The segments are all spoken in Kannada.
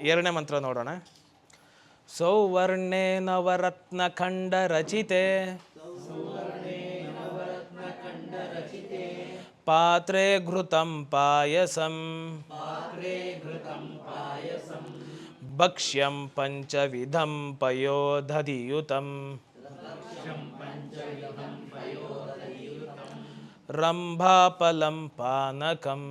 ಎರಡನೇ ಮಂತ್ರ ನೋಡೋಣ. ಸೌವರ್ಣೆ ನವರತ್ನ ಖಂಡ ರಚಿತೆ. ಪಾತ್ರೆ ಘೃತಂ ಪಾಯಸಂ. ಭಕ್ಷ್ಯಂ ಪಂಚವಿಧಂ ಪಯೋಧಧಿಯುತಂ ರಂಭಾಫಲಂ ಪಾನಕಂ.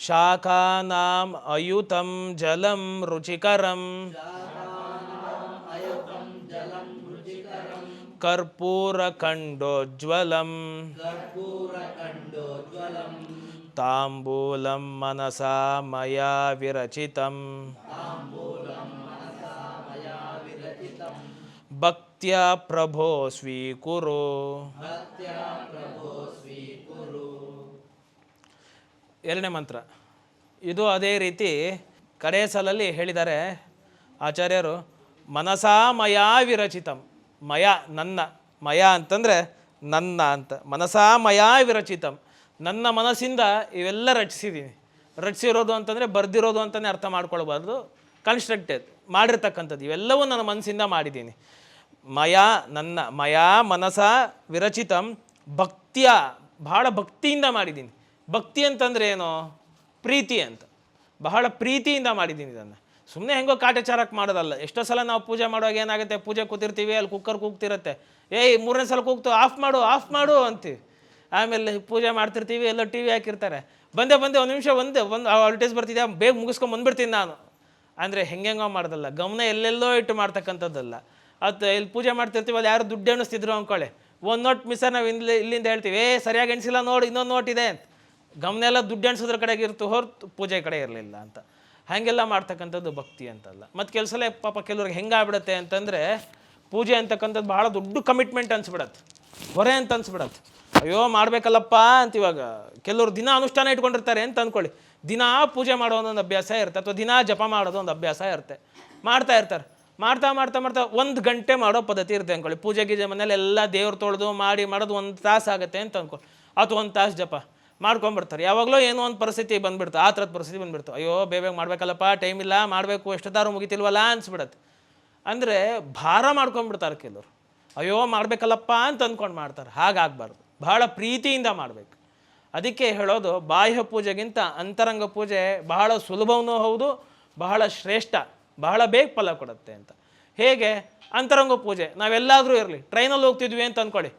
ಶಾಖಾನಾಂ ಅಯುತಂ ಜಲಂ ರುಚಿಕರಂ ಕರ್ಪೂರಖಂಡೋಜ್ವಲಂ ತಾಂಬೂಲಂ ಮನಸಾ ಮಯಾ ವಿರಚಿತಂ ಭಕ್ತ್ಯಾ ಪ್ರಭೋ ಸ್ವೀಕುರು ಎರಡನೇ ಮಂತ್ರ. ಇದು ಅದೇ ರೀತಿ ಕಡೆಯ ಸಲಲ್ಲಿ ಹೇಳಿದ್ದಾರೆ ಆಚಾರ್ಯರು, ಮನಸಾ ಮಯಾ ವಿರಚಿತಂ. ಮಯ, ನನ್ನ. ಮಯ ಅಂತಂದರೆ ನನ್ನ ಅಂತ. ಮನಸಾ ಮಯಾ ವಿರಚಿತಂ. ನನ್ನ ಮನಸ್ಸಿಂದ ಇವೆಲ್ಲ ರಚಿಸಿದ್ದೀನಿ. ರಚಿಸಿರೋದು ಅಂತಂದರೆ ಬರೆದಿರೋದು ಅಂತಲೇ ಅರ್ಥ ಮಾಡ್ಕೊಳ್ಬಾರ್ದು. ಕನ್ಸ್ಟ್ರಕ್ಟೆಡ್ ಮಾಡಿರ್ತಕ್ಕಂಥದ್ದು. ಇವೆಲ್ಲವೂ ನನ್ನ ಮನಸ್ಸಿಂದ ಮಾಡಿದ್ದೀನಿ. ಮಯ, ನನ್ನ. ಮಯಾ ಮನಸ ವಿರಚಿತಂ. ಭಕ್ತಿಯ ಭಾಳ ಭಕ್ತಿಯಿಂದ ಮಾಡಿದ್ದೀನಿ. ಭಕ್ತಿ ಅಂತಂದ್ರೆ ಏನು? ಪ್ರೀತಿ ಅಂತ. ಬಹಳ ಪ್ರೀತಿಯಿಂದ ಮಾಡಿದ್ದೀನಿ ಇದನ್ನು. ಸುಮ್ಮನೆ ಹೆಂಗೋ ಕಾಟಾಚಾರಕ್ಕೆ ಮಾಡೋದಲ್ಲ. ಎಷ್ಟೋ ಸಲ ನಾವು ಪೂಜೆ ಮಾಡುವಾಗ ಏನಾಗುತ್ತೆ? ಪೂಜೆ ಕೂತಿರ್ತೀವಿ, ಅಲ್ಲಿ ಕುಕ್ಕರ್ ಕೂಗ್ತಿರುತ್ತೆ. ಏಯ್, ಮೂರನೇ ಸಲ ಕೂಗ್ತು, ಆಫ್ ಮಾಡು ಆಫ್ ಮಾಡು ಅಂತೀವಿ ಆಮೇಲೆ ಪೂಜೆ ಮಾಡ್ತಿರ್ತೀವಿ, ಎಲ್ಲ ಟಿ ವಿ ಹಾಕಿರ್ತಾರೆ. ಬಂದೆ ಬಂದೆ, ಒಂದು ನಿಮಿಷ ಒಂದು ಒಂದು ಅಡ್ವರ್ಟೈಸ್ ಬರ್ತಿದ್ಯಾ ಬೇಗ ಮುಗಿಸ್ಕೊಂಡು ಬಂದ್ಬಿಡ್ತೀನಿ ನಾನು. ಅಂದರೆ ಹೆಂಗೆಂಗೋ ಮಾಡೋದಲ್ಲ. ಗಮನ ಎಲ್ಲೆಲ್ಲೋ ಇಟ್ಟು ಮಾಡ್ತಕ್ಕಂಥದ್ದಲ್ಲ. ಅದು ಇಲ್ಲಿ ಪೂಜೆ ಮಾಡ್ತಿರ್ತೀವಿ, ಅಲ್ಲಿ ಯಾರು ದುಡ್ಡು ಎಣಿಸ್ತಿದ್ರು ಅಂದ್ಕೊಳ್ಳಿ ಒಂದು ನೋಟ್ ಮಿಸ್ಸರ್ ನಾವು ಇಲ್ಲಿ ಇಲ್ಲಿಂದ ಹೇಳ್ತೀವಿ. ಏ, ಸರಿಯಾಗಿ ಎಣಿಸಿಲ್ಲ ನೋಡಿ, ಇನ್ನೊಂದು ನೋಟ್ ಇದೆ ಅಂತ. ಗಮನ ಎಲ್ಲ ದುಡ್ಡು ಎಣಿಸೋದ್ರ ಕಡೆಗೆ ಇರ್ತು ಹೊರತು ಪೂಜೆ ಕಡೆ ಇರಲಿಲ್ಲ ಅಂತ. ಹಾಗೆಲ್ಲ ಮಾಡ್ತಕ್ಕಂಥದ್ದು ಭಕ್ತಿ ಅಂತಲ್ಲ. ಮತ್ತು ಕೆಲವು ಸಲ ಪಾಪ ಕೆಲವ್ರಿಗೆ ಹೆಂಗಾಗ್ಬಿಡತ್ತೆ ಅಂತಂದರೆ ಪೂಜೆ ಅಂತಕ್ಕಂಥದ್ದು ಭಾಳ ದೊಡ್ಡ ಕಮಿಟ್ಮೆಂಟ್ ಅನ್ಸ್ಬಿಡತ್ತೆ. ಹೊರೆ ಅಂತ ಅನ್ಸ್ಬಿಡತ್ತೆ. ಅಯ್ಯೋ ಮಾಡಬೇಕಲ್ಲಪ್ಪ ಅಂತ ಇವಾಗ ಕೆಲವರು ದಿನ ಅನುಷ್ಠಾನ ಇಟ್ಕೊಂಡಿರ್ತಾರೆ ಅಂತ ಅಂದ್ಕೊಳ್ಳಿ ದಿನ ಪೂಜೆ ಮಾಡೋ ಒಂದೊಂದು ಅಭ್ಯಾಸ ಇರುತ್ತೆ ಅಥವಾ ದಿನ ಜಪ ಮಾಡೋದು ಒಂದು ಅಭ್ಯಾಸ ಇರುತ್ತೆ. ಮಾಡ್ತಾ ಇರ್ತಾರೆ. ಮಾಡ್ತಾ ಮಾಡ್ತಾ ಮಾಡ್ತಾ ಒಂದು ಗಂಟೆ ಮಾಡೋ ಪದ್ಧತಿ ಇರುತ್ತೆ ಅಂದ್ಕೊಳ್ಳಿ ಪೂಜೆ ಗೀಜೆ ಮನೇಲಿ ಎಲ್ಲ ದೇವ್ರು ತೊಳೆದು ಮಾಡಿ ಮಾಡೋದು ಒಂದು ತಾಸು ಆಗುತ್ತೆ ಅಂತ ಅಂದ್ಕೊಳ್ಳಿ ಅಥವಾ ಒಂದು ತಾಸು ಜಪ. ಮಾಡ್ಕೊಂಬಿಡ್ತಾರೆ ಯಾವಾಗಲೂ ಏನೋ ಒಂದು ಪರಿಸ್ಥಿತಿ ಬಂದ್ಬಿಡ್ತು, ಆ ಥರದ ಪರಿಸ್ಥಿತಿ ಬಂದ್ಬಿಡ್ತು. ಅಯ್ಯೋ, ಬೇಗ ಮಾಡಬೇಕಲ್ಲಪ್ಪ ಟೈಮ್ ಇಲ್ಲ, ಮಾಡಬೇಕು ಎಷ್ಟೊತ್ತಾರು ಮುಗಿತಿಲ್ವಲ್ಲ ಅನಿಸ್ಬಿಡತ್ತೆ. ಅಂದರೆ ಭಾರ ಮಾಡ್ಕೊಂಡ್ಬಿಡ್ತಾರೆ ಕೆಲವರು. ಅಯ್ಯೋ, ಮಾಡಬೇಕಲ್ಲಪ್ಪ ಅಂತ ಅಂದ್ಕೊಂಡು ಮಾಡ್ತಾರೆ. ಹಾಗಾಗಬಾರ್ದು. ಬಹಳ ಪ್ರೀತಿಯಿಂದ ಮಾಡಬೇಕು. ಅದಕ್ಕೆ ಹೇಳೋದು, ಬಾಹ್ಯ ಪೂಜೆಗಿಂತ ಅಂತರಂಗ ಪೂಜೆ ಬಹಳ ಸುಲಭವೂ ಹೌದು, ಬಹಳ ಶ್ರೇಷ್ಠ, ಬಹಳ ಬೇಗ ಫಲ ಕೊಡುತ್ತೆ ಅಂತ. ಹೇಗೆ? ಅಂತರಂಗ ಪೂಜೆ. ನಾವೆಲ್ಲಾದರೂ ಇರಲಿ. ಟ್ರೈನಲ್ಲಿ ಹೋಗ್ತಿದ್ವಿ ಅಂತ ಅಂದ್ಕೊಳ್ಳಿ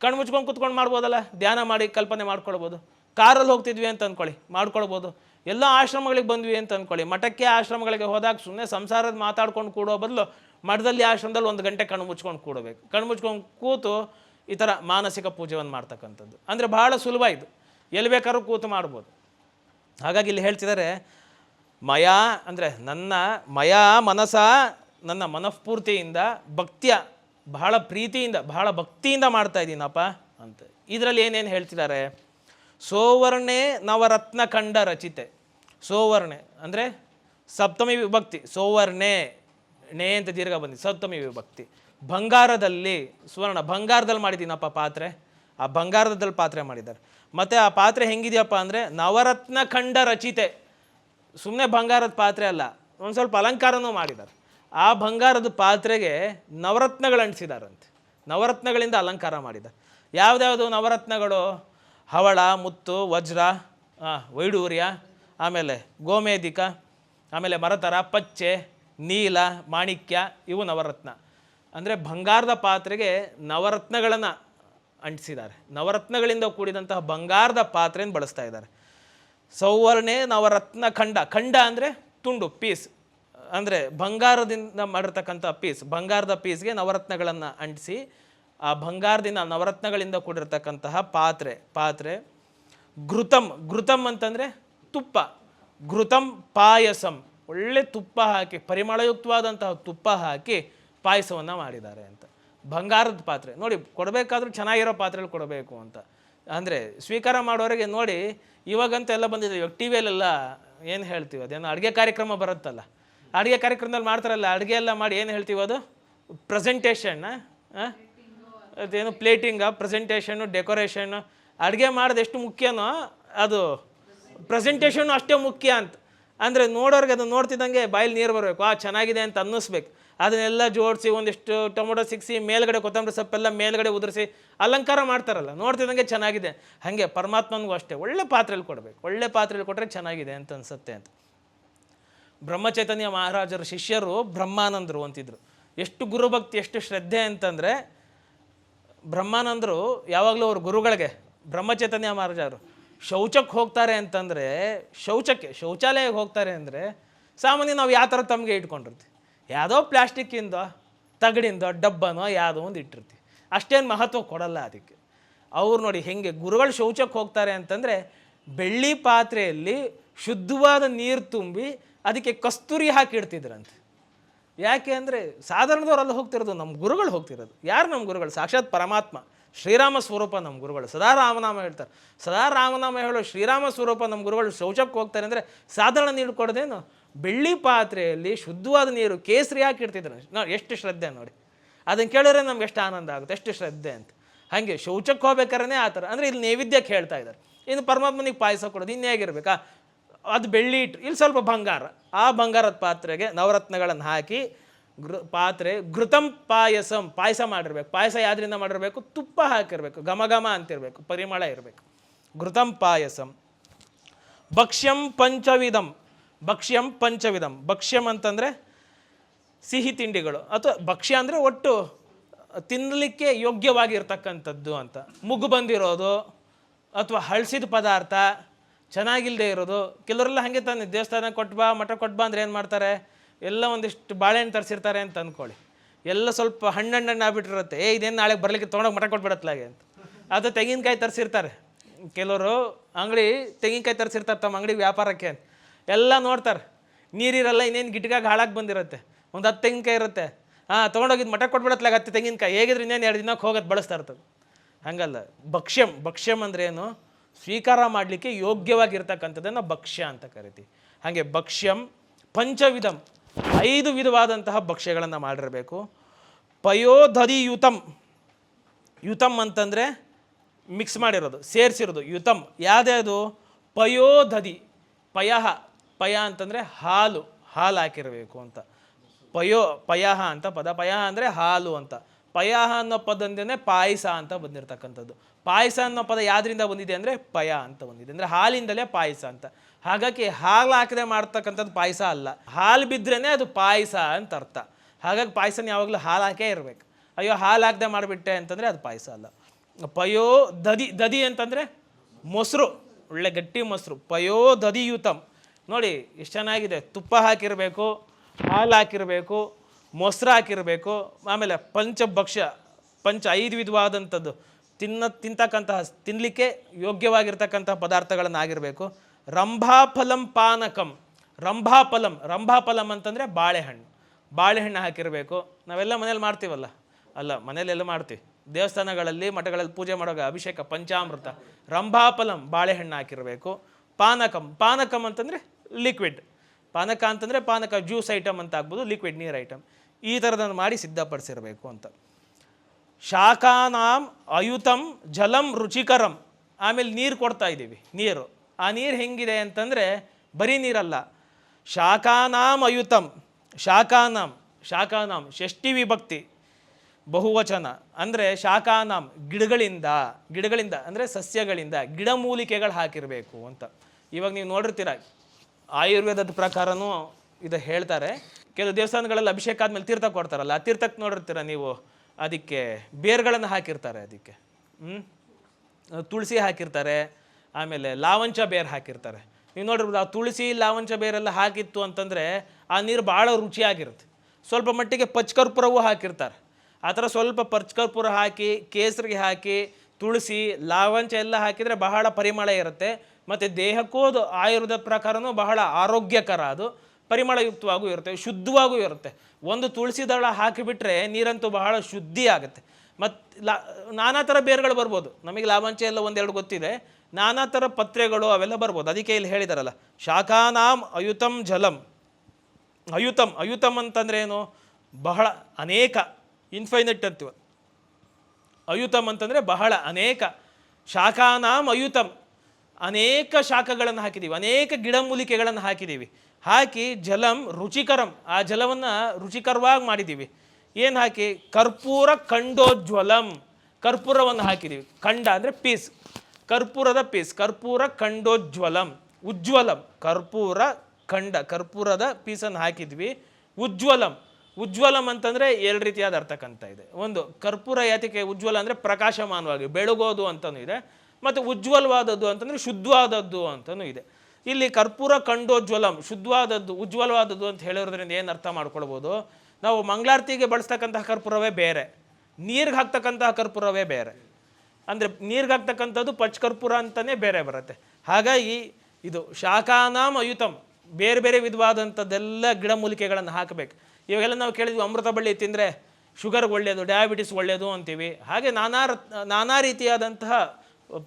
ಕಣ್ಮುಚ್ಕೊಂಡು ಕುತ್ಕೊಂಡು ಮಾಡ್ಬೋದಲ್ಲ? ಧ್ಯಾನ ಮಾಡಿ, ಕಲ್ಪನೆ ಮಾಡ್ಕೊಳ್ಬೋದು. ಕಾರಲ್ಲಿ ಹೋಗ್ತಿದ್ವಿ ಅಂತ ಅಂದ್ಕೊಳ್ಳಿ ಮಾಡ್ಕೊಳ್ಬೋದು. ಎಲ್ಲ ಆಶ್ರಮಗಳಿಗೆ ಬಂದ್ವಿ ಅಂತ ಅಂದ್ಕೊಳ್ಳಿ ಮಠಕ್ಕೆ ಆಶ್ರಮಗಳಿಗೆ ಹೋದಾಗ ಸುಮ್ಮನೆ ಸಂಸಾರದ ಮಾತಾಡ್ಕೊಂಡು ಕೂಡೋ ಬದಲು ಮಠದಲ್ಲಿ ಆಶ್ರಮದಲ್ಲಿ ಒಂದು ಗಂಟೆ ಕಣ್ಣು ಮುಚ್ಕೊಂಡು ಕೂಡಬೇಕು. ಕಣ್ಣು ಮುಚ್ಕೊಂಡು ಕೂತು ಈ ಥರ ಮಾನಸಿಕ ಪೂಜೆಯನ್ನು ಮಾಡ್ತಕ್ಕಂಥದ್ದು. ಅಂದರೆ ಬಹಳ ಸುಲಭ ಇದು. ಎಲ್ಲಿ ಬೇಕಾದ್ರೂ ಕೂತು ಮಾಡ್ಬೋದು. ಹಾಗಾಗಿ ಇಲ್ಲಿ ಹೇಳ್ತಿದ್ದಾರೆ ಮಯ ಅಂದರೆ ನನ್ನ ಮಯ ಮನಸ ನನ್ನ ಮನಃಪೂರ್ತಿಯಿಂದ, ಭಕ್ತಿಯ ಬಹಳ ಪ್ರೀತಿಯಿಂದ, ಬಹಳ ಭಕ್ತಿಯಿಂದ ಮಾಡ್ತಾ ಇದ್ದೀನಪ್ಪ ಅಂತ. ಇದರಲ್ಲಿ ಏನೇನು ಹೇಳ್ತಿದ್ದಾರೆ ಸೋವರ್ಣೆ ನವರತ್ನ ಖಂಡ ರಚಿತೆ. ಸೋವರ್ಣೆ, ಅಂದರೆ ಸಪ್ತಮಿ ವಿಭಕ್ತಿ. ಸೋವರ್ಣೆ ನೇ ಅಂತ ದೀರ್ಘ ಬಂದಿದೆ. ಸಪ್ತಮಿ ವಿಭಕ್ತಿ. ಬಂಗಾರದಲ್ಲಿ, ಸುವರ್ಣ, ಬಂಗಾರದಲ್ಲಿ ಮಾಡಿದ್ದೀನಪ್ಪ ಪಾತ್ರೆ. ಆ ಬಂಗಾರದಲ್ಲಿ ಪಾತ್ರೆ ಮಾಡಿದ್ದಾರೆ. ಮತ್ತು ಆ ಪಾತ್ರೆ ಹೆಂಗಿದೆಯಪ್ಪ ಅಂದರೆ ನವರತ್ನ ಖಂಡ ರಚಿತೆ. ಸುಮ್ಮನೆ ಬಂಗಾರದ ಪಾತ್ರೆ ಅಲ್ಲ, ಒಂದು ಸ್ವಲ್ಪ ಅಲಂಕಾರನೂ ಮಾಡಿದ್ದಾರೆ. ಆ ಬಂಗಾರದ ಪಾತ್ರೆಗೆ ನವರತ್ನಗಳು ಅಂಟಿಸಿದಾರಂತೆ ನವರತ್ನಗಳಿಂದ ಅಲಂಕಾರ ಮಾಡಿದ್ದಾರೆ. ಯಾವುದ್ಯಾವುದು ನವರತ್ನಗಳು? ಹವಳ, ಮುತ್ತು, ವಜ್ರ ವೈಡೂರ್ಯ, ಆಮೇಲೆ ಗೋಮೇಧಿಕ, ಆಮೇಲೆ ಮರತರ, ಪಚ್ಚೆ, ನೀಲ, ಮಾಣಿಕ್ಯ, ಇವು ನವರತ್ನ. ಅಂದರೆ ಬಂಗಾರದ ಪಾತ್ರೆಗೆ ನವರತ್ನಗಳನ್ನು ಅಂಟಿಸಿದ್ದಾರೆ. ನವರತ್ನಗಳಿಂದ ಕೂಡಿದಂತಹ ಬಂಗಾರದ ಪಾತ್ರೆಯನ್ನು ಬಳಸ್ತಾ ಇದ್ದಾರೆ. ಸೌವರ್ಣೆ ನವರತ್ನ ಖಂಡ. ಖಂಡ ಅಂದರೆ ತುಂಡು, ಪೀಸ್. ಅಂದರೆ ಬಂಗಾರದಿಂದ ಮಾಡಿರ್ತಕ್ಕಂಥ ಪೀಸ್. ಬಂಗಾರದ ಪೀಸ್ಗೆ ನವರತ್ನಗಳನ್ನು ಅಂಟಿಸಿ ಆ ಬಂಗಾರದಿಂದ ನವರತ್ನಗಳಿಂದ ಕೂಡಿರ್ತಕ್ಕಂತಹ ಪಾತ್ರೆ ಪಾತ್ರೆ ಘೃತಂ ಘೃತಂ ಅಂತಂದರೆ ತುಪ್ಪ, ಘೃತಂ ಪಾಯಸಂ, ಒಳ್ಳೆ ತುಪ್ಪ ಹಾಕಿ, ಪರಿಮಳಯುಕ್ತವಾದಂತಹ ತುಪ್ಪ ಹಾಕಿ ಪಾಯಸವನ್ನು ಮಾಡಿದ್ದಾರೆ ಅಂತ. ಬಂಗಾರದ ಪಾತ್ರೆ, ನೋಡಿ ಕೊಡಬೇಕಾದ್ರೂ ಚೆನ್ನಾಗಿರೋ ಪಾತ್ರೆಯಲ್ಲಿ ಕೊಡಬೇಕು ಅಂತ. ಅಂದರೆ ಸ್ವೀಕಾರ ಮಾಡೋರಿಗೆ ನೋಡಿ ಇವಾಗಂತ ಎಲ್ಲ ಬಂದಿದೆ, ಇವಾಗ ಟಿ ವಿಯಲ್ಲೆಲ್ಲ ಏನು ಹೇಳ್ತೀವಿ ಅದೇನೋ ಅಡುಗೆ ಕಾರ್ಯಕ್ರಮ ಬರುತ್ತಲ್ಲ. ಅಡುಗೆ ಕಾರ್ಯಕ್ರಮದಲ್ಲಿ ಮಾಡ್ತಾರಲ್ಲ, ಅಡುಗೆ ಎಲ್ಲ ಮಾಡಿ ಏನು ಹೇಳ್ತೀವಿ ಅದು? ಪ್ರೆಸೆಂಟೇಷನ್ ಅದೇನು ಪ್ಲೇಟಿಂಗ ಪ್ರೆಸೆಂಟೇಷನ್ನು ಡೆಕೋರೇಷನ್ನು ಅಡುಗೆ ಮಾಡೋದು ಎಷ್ಟು ಮುಖ್ಯನೋ ಅದು ಪ್ರೆಸೆಂಟೇಷನ್ನು ಅಷ್ಟೇ ಮುಖ್ಯ ಅಂತ. ಅಂದರೆ ನೋಡೋರಿಗೆ ಅದನ್ನು ನೋಡ್ತಿದ್ದಂಗೆ ಬಾಯಲ್ಲಿ ನೀರು ಬರಬೇಕು. ಆ, ಚೆನ್ನಾಗಿದೆ ಅಂತ ಅನ್ನಿಸ್ಬೇಕು. ಅದನ್ನೆಲ್ಲ ಜೋಡಿಸಿ ಒಂದಿಷ್ಟು ಟೊಮೊಟೊ ಸಿಕ್ಸಿ ಮೇಲ್ಗಡೆ ಕೊತ್ತಂಬರಿ ಸೊಪ್ಪೆಲ್ಲ ಮೇಲ್ಗಡೆ ಉದುರಿಸಿ ಅಲಂಕಾರ ಮಾಡ್ತಾರಲ್ಲ, ನೋಡ್ತಿದ್ದಂಗೆ ಚೆನ್ನಾಗಿದೆ. ಹಾಗೆ ಪರಮಾತ್ಮನಿಗೂ ಅಷ್ಟೇ. ಒಳ್ಳೆ ಪಾತ್ರೆಯಲ್ಲಿ ಕೊಡಬೇಕು. ಒಳ್ಳೆ ಪಾತ್ರೆಯಲ್ಲಿ ಕೊಟ್ಟರೆ ಚೆನ್ನಾಗಿದೆ ಅಂತ ಅನ್ಸುತ್ತೆ ಅಂತ. ಬ್ರಹ್ಮಚೈತನ್ಯ ಮಹಾರಾಜರ ಶಿಷ್ಯರು ಬ್ರಹ್ಮಾನಂದರು ಅಂತಿದ್ರು. ಎಷ್ಟು ಗುರುಭಕ್ತಿ, ಎಷ್ಟು ಶ್ರದ್ಧೆ ಅಂತಂದರೆ ಬ್ರಹ್ಮಾನಂದರು ಯಾವಾಗಲೂ ಅವ್ರ ಗುರುಗಳಿಗೆ ಬ್ರಹ್ಮಚೈತನ್ಯ ಮಹಾರಾಜರು ಶೌಚಕ್ಕೆ ಹೋಗ್ತಾರೆ ಅಂತಂದರೆ, ಶೌಚಕ್ಕೆ, ಶೌಚಾಲಯಕ್ಕೆ ಹೋಗ್ತಾರೆ ಅಂದರೆ ಸಾಮಾನ್ಯ ನಾವು ಯಾವ ಥರ ತಮಗೆ ಇಟ್ಕೊಂಡಿರ್ತೀವಿ? ಯಾವುದೋ ಪ್ಲಾಸ್ಟಿಕ್ಕಿಂದ ತಗಡಿಂದ ಡಬ್ಬನೋ ಯಾವುದೋ ಒಂದು ಇಟ್ಟಿರ್ತೀವಿ. ಅಷ್ಟೇನು ಮಹತ್ವ ಕೊಡಲ್ಲ ಅದಕ್ಕೆ. ಅವ್ರು ನೋಡಿ ಹೆಂಗೆ ಗುರುಗಳು ಶೌಚಕ್ಕೆ ಹೋಗ್ತಾರೆ ಅಂತಂದರೆ ಬೆಳ್ಳಿ ಪಾತ್ರೆಯಲ್ಲಿ ಶುದ್ಧವಾದ ನೀರು ತುಂಬಿ ಅದಕ್ಕೆ ಕಸ್ತೂರಿ ಹಾಕಿ ಇಡ್ತಿದ್ರಂತೆ. ಯಾಕೆ ಅಂದರೆ ಸಾಧಾರಣದವ್ರು ಹೋಗ್ತಿರೋದು ನಮ್ಮ ಗುರುಗಳು ಹೋಗ್ತಿರೋದು. ಯಾರು ನಮ್ಮ ಗುರುಗಳು? ಸಾಕ್ಷಾತ್ ಪರಮಾತ್ಮ. ಶ್ರೀರಾಮ ಸ್ವರೂಪ ನಮ್ಮ ಗುರುಗಳು. ಸದಾ ರಾಮನಾಮ ಹೇಳ್ತಾರೆ. ಸದಾ ರಾಮನಾಮ ಹೇಳೋ ಶ್ರೀರಾಮ ಸ್ವರೂಪ ನಮ್ಮ ಗುರುಗಳು ಶೌಚಕ್ಕೆ ಹೋಗ್ತಾರೆ ಅಂದರೆ ಸಾಧಾರಣ ನೀರು ಕೊಡೋದೇನು? ಬೆಳ್ಳಿ ಪಾತ್ರೆಯಲ್ಲಿ ಶುದ್ಧವಾದ ನೀರು ಕೇಸರಿ ಹಾಕಿ ಇಡ್ತಿದ್ರು. ನೋಡಿ ಎಷ್ಟು ಶ್ರದ್ಧೆ ನೋಡಿ. ಅದನ್ನು ಕೇಳಿದ್ರೆ ನಮ್ಗೆ ಎಷ್ಟು ಆನಂದ ಆಗುತ್ತೆ. ಎಷ್ಟು ಶ್ರದ್ಧೆ ಅಂತ. ಹಾಗೆ ಶೌಚಕ್ಕೆ ಹೋಗ್ಬೇಕಾದ್ರೆ ಆ ಥರ. ಅಂದರೆ ಇಲ್ಲಿ ನೈವೇದ್ಯಕ್ಕೆ ಹೇಳ್ತಾ ಇದ್ದಾರೆ. ಇನ್ನು ಪರಮಾತ್ಮನಿಗೆ ಪಾಯಸ ಕೊಡೋದು. ಇನ್ನು ಹೇಗಿರ್ಬೇಕಾ? ಅದು ಬೆಳ್ಳಿ ಇಟ್ಟು, ಇಲ್ಲಿ ಸ್ವಲ್ಪ ಬಂಗಾರ. ಆ ಬಂಗಾರದ ಪಾತ್ರೆಗೆ ನವರತ್ನಗಳನ್ನು ಹಾಕಿ ಗೃ, ಪಾತ್ರೆ, ಘೃತಂ ಪಾಯಸಂ, ಪಾಯಸ ಮಾಡಿರ್ಬೇಕು. ಪಾಯಸ ಯಾವುದರಿಂದ ಮಾಡಿರಬೇಕು? ತುಪ್ಪ ಹಾಕಿರ್ಬೇಕು. ಘಮ ಘಮ ಅಂತಿರಬೇಕು. ಪರಿಮಳ ಇರಬೇಕು. ಘೃತಂ ಪಾಯಸಂ. ಭಕ್ಷ್ಯಂ ಪಂಚವಿಧಂ. ಭಕ್ಷ್ಯಂ ಪಂಚವಿಧಂ. ಭಕ್ಷ್ಯಂ ಅಂತಂದರೆ ಸಿಹಿ ತಿಂಡಿಗಳು. ಅಥವಾ ಭಕ್ಷ್ಯ ಅಂದರೆ ಒಟ್ಟು ತಿನ್ನಲಿಕ್ಕೆ ಯೋಗ್ಯವಾಗಿರ್ತಕ್ಕಂಥದ್ದು ಅಂತ. ಮುಗ್ಗು ಬಂದಿರೋದು ಅಥವಾ ಹಳಸಿದ ಪದಾರ್ಥ ಚೆನ್ನಾಗಿಲ್ಲದೆ ಇರೋದು. ಕೆಲವರೆಲ್ಲ ಹಾಗೆ ತಾನೆ, ದೇವಸ್ಥಾನ ಕೊಟ್ಟು ಬಾ, ಮಠ ಕೊಟ್ಟು ಕೊಟ್ಬಾ ಅಂದರೆ ಏನು ಮಾಡ್ತಾರೆ? ಎಲ್ಲ ಒಂದಿಷ್ಟು ಬಾಳೆಹಣ್ಣು ತರಿಸಿರ್ತಾರೆ ಅಂತ ಅಂದ್ಕೊಳ್ಳಿ ಎಲ್ಲ ಸ್ವಲ್ಪ ಹಣ್ಣಣ್ಣಣ್ಣು ಆಗ್ಬಿಟ್ಟಿರುತ್ತೆ. ಏ, ಇದೇನು ನಾಳೆ ಬರಲಿಕ್ಕೆ ತೊಗೊಂಡೋಗಿ ಮಠ ಕೊಟ್ಬಿಡತ್ಲಾಗೆ ಅಂತ. ಅದು ತೆಂಗಿನಕಾಯಿ ತರಿಸಿರ್ತಾರೆ. ಕೆಲವರು ಅಂಗಡಿ ತೆಂಗಿನಕಾಯಿ ತರಿಸಿರ್ತಾರೆ ತಮ್ಮ ಅಂಗಡಿ ವ್ಯಾಪಾರಕ್ಕೆ ಎಲ್ಲ ನೋಡ್ತಾರೆ. ನೀರಿರಲ್ಲ, ಇನ್ನೇನು ಗಿಟ್ಗಾಗಿ ಹಾಳಾಗಿ ಬಂದಿರುತ್ತೆ. ಒಂದು ಹತ್ತು ತೆಂಗಿನಕಾಯಿ ಇರುತ್ತೆ. ಹಾಂ ತೊಗೊಂಡೋಗಿದ್ದು ಮಠ ಕೊಟ್ಬಿಡತ್ಲಾಗ ಹತ್ತು ತೆಂಗಿನಕಾಯಿ. ಹೇಗಿದ್ರೆ ಇನ್ನೇನು ಎರಡು ದಿನಕ್ಕೆ ಹೋಗೋದು ಬಳಸ್ತಾ ಇರ್ತದೆ. ಹಂಗಲ್ಲ. ಭಕ್ಷ್ಯಂ ಭಕ್ಷ್ಯಂ ಅಂದ್ರೇನು ಸ್ವೀಕಾರ ಮಾಡಲಿಕ್ಕೆ ಯೋಗ್ಯವಾಗಿರ್ತಕ್ಕಂಥದ್ದನ್ನು ಭಕ್ಷ್ಯ ಅಂತ ಕರಿತೀವಿ. ಹಾಗೆ ಭಕ್ಷ್ಯಂ ಪಂಚವಿಧಂ, ಐದು ವಿಧವಾದಂತಹ ಭಕ್ಷ್ಯಗಳನ್ನು ಮಾಡಿರಬೇಕು. ಪಯೋಧರಿಯುತಂ, ಯುತಂ ಅಂತಂದರೆ ಮಿಕ್ಸ್ ಮಾಡಿರೋದು, ಸೇರಿಸಿರೋದು, ಯುತಂ. ಯಾವುದ್ಯಾವುದು ಪಯೋಧದಿ ಪಯಹ, ಪಯ ಅಂತಂದರೆ ಹಾಲು ಹಾಲು ಹಾಕಿರಬೇಕು ಅಂತ. ಪಯೋ, ಪಯಹ ಅಂತ ಪದ, ಪಯಹ ಅಂದರೆ ಹಾಲು ಅಂತ. ಪಯಃ ಅನ್ನೋ ಪದದಿಂದನೇ ಪಾಯಸ ಅಂತ ಬಂದಿರತಕ್ಕಂಥದ್ದು. ಪಾಯಸ ಅನ್ನೋ ಪದ ಯಾವ್ದ್ರಿಂದ ಬಂದಿದೆ ಅಂದರೆ ಪಯ ಅಂತ ಬಂದಿದೆ. ಅಂದರೆ ಹಾಲಿಂದಲೇ ಪಾಯಸ ಅಂತ. ಹಾಗಾಗಿ ಹಾಲು ಹಾಕದೆ ಮಾಡ್ತಕ್ಕಂಥದ್ದು ಪಾಯಸ ಅಲ್ಲ. ಹಾಲು ಬಿದ್ರೇ ಅದು ಪಾಯಸ ಅಂತ ಅರ್ಥ. ಹಾಗಾಗಿ ಪಾಯಸನ ಯಾವಾಗಲೂ ಹಾಲು ಹಾಕೇ ಇರಬೇಕು. ಅಯ್ಯೋ, ಹಾಲು ಹಾಕದೆ ಮಾಡಿಬಿಟ್ಟೆ ಅಂತಂದರೆ ಅದು ಪಾಯಸ ಅಲ್ಲ. ಪಯೋ ದದಿ ದದಿ ಅಂತಂದರೆ ಮೊಸರು. ಒಳ್ಳೆ ಗಟ್ಟಿ ಮೊಸರು. ಪಯೋ ದದಿಯುತಂ ನೋಡಿ, ಎಷ್ಟು ಚೆನ್ನಾಗಿದೆ. ತುಪ್ಪ ಹಾಕಿರಬೇಕು, ಹಾಲು ಹಾಕಿರಬೇಕು. ಮೊಸರು ಹಾಕಿರಬೇಕು, ಆಮೇಲೆ ಪಂಚಭಕ್ಷ್ಯ, ಪಂಚ ಐದು ವಿಧವಾದಂಥದ್ದು. ತಿನ್ನ, ತಿಂತಕ್ಕಂತಹ ತಿನ್ನಲಿಕ್ಕೆ ಯೋಗ್ಯವಾಗಿರ್ತಕ್ಕಂತಹ ಪದಾರ್ಥಗಳನ್ನು ಆಗಿರಬೇಕು ರಂಭಾಫಲಂ ಪಾನಕಂ. ರಂಭಾಫಲಂ ರಂಭಾಫಲಂ ಅಂತಂದರೆ ಬಾಳೆಹಣ್ಣು. ಬಾಳೆಹಣ್ಣು ಹಾಕಿರಬೇಕು. ನಾವೆಲ್ಲ ಮನೇಲಿ ಮಾಡ್ತೀವಲ್ಲ? ಅಲ್ಲ ಮನೇಲೆಲ್ಲ ಮಾಡ್ತೀವಿ. ದೇವಸ್ಥಾನಗಳಲ್ಲಿ, ಮಠಗಳಲ್ಲಿ ಪೂಜೆ ಮಾಡುವಾಗ ಅಭಿಷೇಕ, ಪಂಚಾಮೃತ, ರಂಭಾಫಲಂ ಬಾಳೆಹಣ್ಣು ಹಾಕಿರಬೇಕು. ಪಾನಕಂ ಪಾನಕಂ ಅಂತಂದರೆ ಲಿಕ್ವಿಡ್ ಪಾನಕ ಅಂತಂದರೆ ಪಾನಕ ಜ್ಯೂಸ್ ಐಟಮ್ ಅಂತ ಆಗ್ಬೋದು ಲಿಕ್ವಿಡ್ ನೀರು ಐಟಮ್ ಈ ಥರದನ್ನು ಮಾಡಿ ಸಿದ್ಧಪಡಿಸಿರಬೇಕು ಅಂತ. ಶಾಖಾನಾಂ ಅಯುತಂ ಜಲಂ ರುಚಿಕರಂ. ಆಮೇಲೆ ನೀರು ಕೊಡ್ತಾ ಇದ್ದೀವಿ, ನೀರು. ಆ ನೀರು ಹೆಂಗಿದೆ ಅಂತಂದರೆ ಬರೀ ನೀರಲ್ಲ. ಶಾಖಾನಾಂ ಅಯುತಂ, ಶಾಖಾನಾಂ ಶಾಖಾನಾಂ, ಷಷ್ಠಿ ವಿಭಕ್ತಿ, ಬಹುವಚನ. ಅಂದರೆ ಶಾಖಾನಾಂ ಗಿಡಗಳಿಂದ ಗಿಡಗಳಿಂದ, ಅಂದರೆ ಸಸ್ಯಗಳಿಂದ ಗಿಡಮೂಲಿಕೆಗಳು ಹಾಕಿರಬೇಕು ಅಂತ. ಇವಾಗ ನೀವು ನೋಡಿರ್ತೀರ, ಆಯುರ್ವೇದದ ಪ್ರಕಾರನೂ ಇದು ಹೇಳ್ತಾರೆ. ಕೆಲವು ದೇವಸ್ಥಾನಗಳಲ್ಲಿ ಅಭಿಷೇಕ ಆದಮೇಲೆ ತೀರ್ಥ ಕೊಡ್ತಾರಲ್ಲ, ಆ ತೀರ್ಥಕ್ಕೆ ನೋಡಿರ್ತೀರ ನೀವು, ಅದಕ್ಕೆ ಬೇರ್ಗಳನ್ನು ಹಾಕಿರ್ತಾರೆ ಅದಕ್ಕೆ. ಹ್ಞೂ ತುಳಸಿ ಹಾಕಿರ್ತಾರೆ, ಆಮೇಲೆ ಲಾವಂಚ ಬೇರ್ ಹಾಕಿರ್ತಾರೆ. ನೀವು ನೋಡಿರ್ಬೋದು, ಆ ತುಳಸಿ, ಲಾವಂಚ ಬೇರೆಲ್ಲ ಹಾಕಿತ್ತು ಅಂತಂದರೆ ಆ ನೀರು ಭಾಳ ರುಚಿಯಾಗಿರುತ್ತೆ. ಸ್ವಲ್ಪ ಮಟ್ಟಿಗೆ ಪಚ್ಕರ್ಪುರವೂ ಹಾಕಿರ್ತಾರೆ. ಆ ಥರ ಸ್ವಲ್ಪ ಪಚ್ಕರ್ಪುರ ಹಾಕಿ, ಕೇಸರಿಗೆ ಹಾಕಿ, ತುಳಸಿ, ಲಾವಂಚ ಎಲ್ಲ ಹಾಕಿದರೆ ಬಹಳ ಪರಿಮಳ ಇರುತ್ತೆ. ಮತ್ತು ದೇಹಕ್ಕೂ ಅದು ಆಯುರ್ವೇದ ಪ್ರಕಾರನೂ ಬಹಳ ಆರೋಗ್ಯಕರ ಅದು. ಪರಿಮಳಯುಕ್ತವಾಗೂ ಇರುತ್ತೆ, ಶುದ್ಧವಾಗೂ ಇರುತ್ತೆ. ಒಂದು ತುಳಸಿ ದಳ ಹಾಕಿಬಿಟ್ರೆ ನೀರಂತೂ ಬಹಳ ಶುದ್ಧಿ ಆಗುತ್ತೆ. ಮತ್ತು ಲಾ, ನಾನಾ ಥರ ಬೇರುಗಳು ಬರ್ಬೋದು. ನಮಗೆ ಲಾಭಾಂಶ ಎಲ್ಲ ಒಂದೆರಡು ಗೊತ್ತಿದೆ. ನಾನಾ ಥರ ಪತ್ರೆಗಳು ಅವೆಲ್ಲ ಬರ್ಬೋದು. ಅದಕ್ಕೆ ಇಲ್ಲಿ ಹೇಳಿದಾರಲ್ಲ, ಶಾಖಾನಾಂ ಅಯುತಂ ಜಲಂ. ಅಯುತಂ ಅಯುತಂ ಅಂತಂದ್ರೆ ಏನು? ಬಹಳ ಅನೇಕ ಇನ್ಫೈನೆಟ್ ಅಂತೀವ. ಅಯುತಂ ಅಂತಂದರೆ ಬಹಳ ಅನೇಕ. ಶಾಖಾನಾಂ ಅಯುತಂ. ಅನೇಕ ಶಾಖಗಳನ್ನು ಹಾಕಿದ್ದೀವಿ, ಅನೇಕ ಗಿಡಮೂಲಿಕೆಗಳನ್ನು ಹಾಕಿದ್ದೀವಿ. ಹಾಕಿ ಜಲಂ ರುಚಿಕರಂ, ಆ ಜಲವನ್ನು ರುಚಿಕರವಾಗಿ ಮಾಡಿದ್ದೀವಿ. ಏನು ಹಾಕಿ? ಕರ್ಪೂರ ಖಂಡೋಜ್ವಲಂ, ಕರ್ಪೂರವನ್ನು ಹಾಕಿದ್ದೀವಿ. ಖಂಡ ಅಂದರೆ ಪೀಸ್. ಕರ್ಪೂರದ ಪೀಸ್, ಕರ್ಪೂರ ಖಂಡೋಜ್ವಲಂ, ಉಜ್ವಲಂ, ಕರ್ಪೂರ ಖಂಡ, ಕರ್ಪೂರದ ಪೀಸನ್ನು ಹಾಕಿದ್ವಿ. ಉಜ್ವಲಂ ಉಜ್ವಲಂ ಅಂತಂದರೆ ಎರಡು ರೀತಿಯಾದ ಅರ್ಥಕ್ಕಂತ ಇದೆ. ಒಂದು, ಕರ್ಪೂರ ಯಾತಿಕೆ ಉಜ್ವಲ ಅಂದರೆ ಪ್ರಕಾಶಮಾನವಾಗಿ, ಬೆಳಗೋದು ಅಂತಲೂ ಇದೆ. ಮತ್ತು ಉಜ್ವಲವಾದದ್ದು ಅಂತಂದರೆ ಶುದ್ಧವಾದದ್ದು ಅಂತಲೂ ಇದೆ. ಇಲ್ಲಿ ಕರ್ಪೂರ ಕಂಡೋಜ್ವಲಂ ಶುದ್ಧವಾದದ್ದು, ಉಜ್ವಲವಾದದ್ದು ಅಂತ ಹೇಳಿರೋದ್ರಿಂದ ಏನು ಅರ್ಥ ಮಾಡ್ಕೊಳ್ಬೋದು? ನಾವು ಮಂಗಳಾರತಿಗೆ ಬಳಸ್ತಕ್ಕಂತಹ ಕರ್ಪೂರವೇ ಬೇರೆ, ನೀರಿಗೆ ಹಾಕ್ತಕ್ಕಂತಹ ಕರ್ಪೂರವೇ ಬೇರೆ. ಅಂದರೆ ನೀರಿಗೆ ಹಾಕ್ತಕ್ಕಂಥದ್ದು ಪಚ್ಕರ್ಪೂರ ಅಂತಲೇ ಬೇರೆ ಬರುತ್ತೆ. ಹಾಗಾಗಿ ಇದು ಶಾಖಾನಾಂ ಅಯುತಂ, ಬೇರೆ ಬೇರೆ ವಿಧವಾದಂಥದ್ದೆಲ್ಲ ಗಿಡಮೂಲಿಕೆಗಳನ್ನು ಹಾಕಬೇಕು. ಇವಾಗೆಲ್ಲ ನಾವು ಕೇಳಿದ್ವಿ, ಅಮೃತ ಬಳ್ಳಿ ತಿಂದರೆ ಶುಗರ್ಗೆ ಒಳ್ಳೆಯದು ಡಯಾಬಿಟಿಸ್ ಒಳ್ಳೆಯದು ಅಂತೀವಿ. ಹಾಗೆ ನಾನಾ ನಾನಾ ರೀತಿಯಾದಂತಹ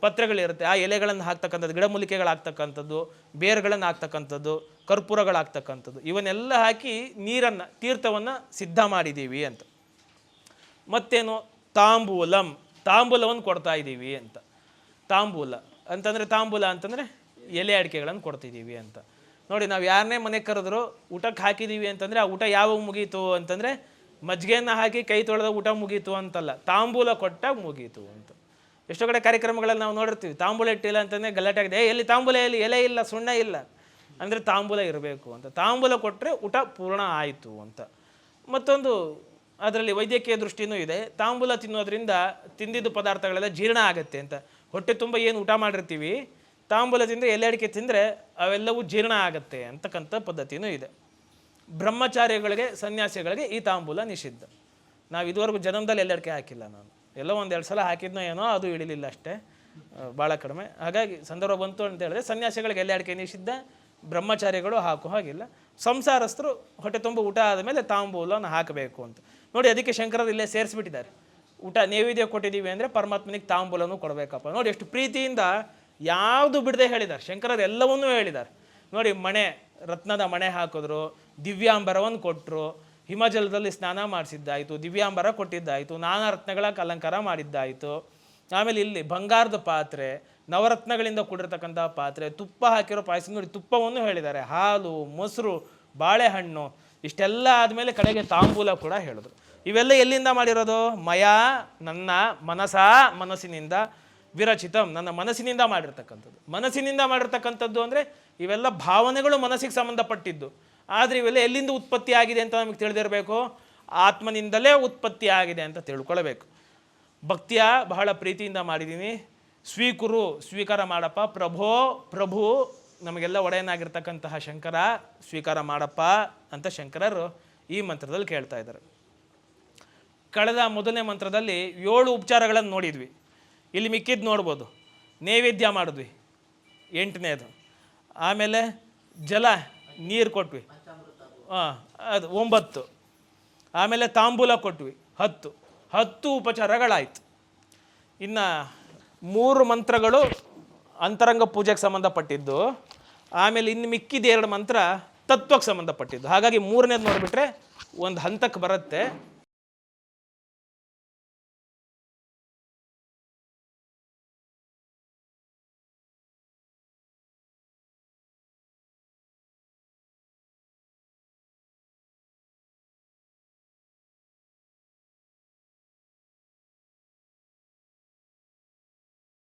ಪತ್ರೆಗಳಿರುತ್ತೆ. ಆ ಎಲೆಗಳನ್ನು ಹಾಕ್ತಕ್ಕಂಥದ್ದು ಗಿಡಮೂಲಿಕೆಗಳು ಹಾಕ್ತಕ್ಕಂಥದ್ದು ಬೇರುಗಳನ್ನು ಹಾಕ್ತಕ್ಕಂಥದ್ದು ಕರ್ಪೂರಗಳು ಹಾಕ್ತಕ್ಕಂಥದ್ದು ಇವನ್ನೆಲ್ಲ ಹಾಕಿ ನೀರನ್ನು, ತೀರ್ಥವನ್ನು ಸಿದ್ಧ ಮಾಡಿದ್ದೀವಿ ಅಂತ. ಮತ್ತೇನು? ತಾಂಬೂಲಂ. ತಾಂಬೂಲವನ್ನು ಕೊಡ್ತಾ ಇದ್ದೀವಿ ಅಂತ. ತಾಂಬೂಲ. ಅಂತಂದರೆ ತಾಂಬೂಲ ಅಂತಂದರೆ ಎಲೆ ಅಡಿಕೆಗಳನ್ನು ಕೊಡ್ತಿದ್ದೀವಿ ಅಂತ. ನೋಡಿ, ನಾವು ಯಾರನ್ನೇ ಮನೆಗೆ ಕರೆದ್ರು ಊಟಕ್ಕೆ ಹಾಕಿದ್ದೀವಿ ಅಂತಂದರೆ ಆ ಊಟ ಯಾವಾಗ ಮುಗೀತು ಅಂತಂದರೆ ಮಜ್ಜಿಗೆಯನ್ನು ಹಾಕಿ ಕೈ ತೊಳೆದ ಊಟ ಮುಗೀತು ಅಂತಲ್ಲ. ತಾಂಬೂಲ ಕೊಟ್ಟಾಗ ಮುಗೀತು ಅಂತ. ಎಷ್ಟೋ ಕಡೆ ಕಾರ್ಯಕ್ರಮಗಳಲ್ಲಿ ನಾವು ನೋಡಿರ್ತೀವಿ ತಾಂಬೂಲ ಇಟ್ಟಿಲ್ಲ ಅಂತಂದರೆ ಗಲಾಟೆ ಆಗಿದೆ. "ಏ, ಎಲ್ಲಿ ತಾಂಬೂಲ ಎಲ್ಲಿ? ಎಲೆ ಇಲ್ಲ ಸುಣ್ಣ ಇಲ್ಲ. ಅಂದರೆ ತಾಂಬೂಲ ಇರಬೇಕು ಅಂತ. ತಾಂಬೂಲ ಕೊಟ್ಟರೆ ಊಟ ಪೂರ್ಣ ಆಯಿತು ಅಂತ. ಮತ್ತೊಂದು ಅದರಲ್ಲಿ ವೈದ್ಯಕೀಯ ದೃಷ್ಟಿನೂ ಇದೆ. ತಾಂಬೂಲ ತಿನ್ನೋದ್ರಿಂದ ತಿಂದಿದ್ದು ಪದಾರ್ಥಗಳೆಲ್ಲ ಜೀರ್ಣ ಆಗುತ್ತೆ ಅಂತ. ಹೊಟ್ಟೆ ತುಂಬ ಏನು ಊಟ ಮಾಡಿರ್ತೀವಿ ತಾಂಬೂಲ ತಿಂದರೆ ಎಲೆ ಅಡಿಕೆ ತಿಂದರೆ ಅವೆಲ್ಲವೂ ಜೀರ್ಣ ಆಗುತ್ತೆ ಅಂತಕ್ಕಂಥ ಪದ್ಧತಿಯೂ ಇದೆ. ಬ್ರಹ್ಮಚಾರಿಗಳಿಗೆ ಸನ್ಯಾಸಿಗಳಿಗೆ ಈ ತಾಂಬೂಲ ನಿಷಿದ್ಧ. ನಾವು ಇದುವರೆಗೂ ಜನ್ಮದಲ್ಲಿ ಎಲೆ ಅಡಿಕೆ ಹಾಕಿಲ್ಲ ನಾನು. ಎಲ್ಲೋ ಎರಡು ಸಲ ಹಾಕಿದ್ನೋ ಏನೋ ಅದು ಇಳಿಲಿಲ್ಲ ಅಷ್ಟೇ. ಭಾಳ ಕಡಿಮೆ. ಹಾಗಾಗಿ ಸಂದರ್ಭ ಬಂತು ಅಂತ ಹೇಳಿದ್ರೆ ಸನ್ಯಾಸಿಗಳಿಗೆ ಎಲ್ಲಿ ಅಡಿಕೆ ನಿಷಿದ್ಧ? ಬ್ರಹ್ಮಚಾರಿಗಳು ಹಾಕೋ ಹಾಗಿಲ್ಲ. ಸಂಸಾರಸ್ಥರು ಹೊಟ್ಟೆ ತುಂಬ ಊಟ ಆದಮೇಲೆ ತಾಂಬೂಲನ ಹಾಕಬೇಕು ಅಂತ. ನೋಡಿ, ಅದಕ್ಕೆ ಶಂಕರರು ಇಲ್ಲೇ ಸೇರಿಸ್ಬಿಟ್ಟಿದ್ದಾರೆ. ಊಟ ನೈವೇದ್ಯ ಕೊಟ್ಟಿದ್ದೀವಿ ಅಂದರೆ ಪರಮಾತ್ಮನಿಗೆ ತಾಂಬೂಲನೂ ಕೊಡಬೇಕಪ್ಪ. ನೋಡಿ, ಎಷ್ಟು ಪ್ರೀತಿಯಿಂದ ಯಾವುದು ಬಿಡದೆ ಹೇಳಿದ್ದಾರೆ. ಶಂಕರರು ಎಲ್ಲವನ್ನೂ ಹೇಳಿದ್ದಾರೆ. ನೋಡಿ, ಮಣೆ, ರತ್ನದ ಮಣೆ ಹಾಕಿದ್ರು, ದಿವ್ಯಾಂಬರವನ್ನು ಕೊಟ್ಟರು ಹಿಮಜಲದಲ್ಲಿ ಸ್ನಾನ ಮಾಡಿಸಿದ್ದಾಯಿತು, ದಿವ್ಯಾಂಬರ ಕೊಟ್ಟಿದ್ದಾಯಿತು, ನಾನಾ ರತ್ನಗಳ ಅಲಂಕಾರ ಮಾಡಿದ್ದಾಯಿತು. ಆಮೇಲೆ ಇಲ್ಲಿ ಬಂಗಾರದ ಪಾತ್ರೆ, ನವರತ್ನಗಳಿಂದ ಕೂಡಿರ್ತಕ್ಕಂಥ ಪಾತ್ರೆ, ತುಪ್ಪ ಹಾಕಿರೋ ಪಾಯಸ ನೋಡಿ ತುಪ್ಪವನ್ನು ಹೇಳಿದ್ದಾರೆ. ಹಾಲು, ಮೊಸರು, ಬಾಳೆಹಣ್ಣು, ಇಷ್ಟೆಲ್ಲ ಆದಮೇಲೆ ಕಡೆಗೆ ತಾಂಬೂಲ ಕೂಡ ಹೇಳಿದ್ರು. ಇವೆಲ್ಲ ಎಲ್ಲಿಂದ ಮಾಡಿರೋದು? ಮಯ, ನನ್ನ ಮನಸ, ಮನಸ್ಸಿನಿಂದ ವಿರಚಿತಂ. ನನ್ನ ಮನಸ್ಸಿನಿಂದ ಮಾಡಿರ್ತಕ್ಕಂಥದ್ದು. ಮನಸ್ಸಿನಿಂದ ಮಾಡಿರ್ತಕ್ಕಂಥದ್ದು ಅಂದರೆ ಇವೆಲ್ಲ ಭಾವನೆಗಳು ಮನಸ್ಸಿಗೆ ಸಂಬಂಧಪಟ್ಟಿದ್ದು. ಆದರೆ ಇವೆಲ್ಲ ಎಲ್ಲಿಂದ ಉತ್ಪತ್ತಿ ಆಗಿದೆ ಅಂತ ನಮಗೆ ತಿಳಿದಿರಬೇಕು. ಆತ್ಮನಿಂದಲೇ ಉತ್ಪತ್ತಿ ಆಗಿದೆ ಅಂತ ತಿಳ್ಕೊಳ್ಬೇಕು. ಭಕ್ತಿಯ ಬಹಳ ಪ್ರೀತಿಯಿಂದ ಮಾಡಿದ್ದೀನಿ ಸ್ವೀಕುರು ಸ್ವೀಕಾರ ಮಾಡಪ್ಪ. ಪ್ರಭೋ, ಪ್ರಭು, ನಮಗೆಲ್ಲ ಒಡೆಯನಾಗಿರ್ತಕ್ಕಂತಹ ಶಂಕರ, ಸ್ವೀಕಾರ ಮಾಡಪ್ಪ ಅಂತ ಶಂಕರರು ಈ ಮಂತ್ರದಲ್ಲಿ ಕೇಳ್ತಾ ಇದ್ದಾರೆ. ಕಳೆದ ಮೊದಲನೇ ಮಂತ್ರದಲ್ಲಿ ಏಳು ಉಪಚಾರಗಳನ್ನು ನೋಡಿದ್ವಿ. ಇಲ್ಲಿ ಮಿಕ್ಕಿದ್ದು ನೋಡ್ಬೋದು. ನೈವೇದ್ಯ ಮಾಡಿದ್ವಿ. ಎಂಟನೇದು. ಆಮೇಲೆ ಜಲ ನೀರು ಕೊಟ್ವಿ. ಹಾಂ, ಅದು ಒಂಬತ್ತು. ಆಮೇಲೆ ತಾಂಬೂಲ ಕೊಟ್ವಿ, ಹತ್ತು. ಹತ್ತು ಉಪಚಾರಗಳಾಯಿತು. ಇನ್ನು ಮೂರು ಮಂತ್ರಗಳು ಅಂತರಂಗ ಪೂಜೆಗೆ ಸಂಬಂಧಪಟ್ಟಿದ್ದು, ಆಮೇಲೆ ಇನ್ನು ಮಿಕ್ಕಿದ ಎರಡು ಮಂತ್ರ ತತ್ವಕ್ಕೆ ಸಂಬಂಧಪಟ್ಟಿದ್ದು. ಹಾಗಾಗಿ ಮೂರನೇದು ನೋಡಿಬಿಟ್ರೆ ಒಂದು ಹಂತಕ್ಕೆ ಬರುತ್ತೆ.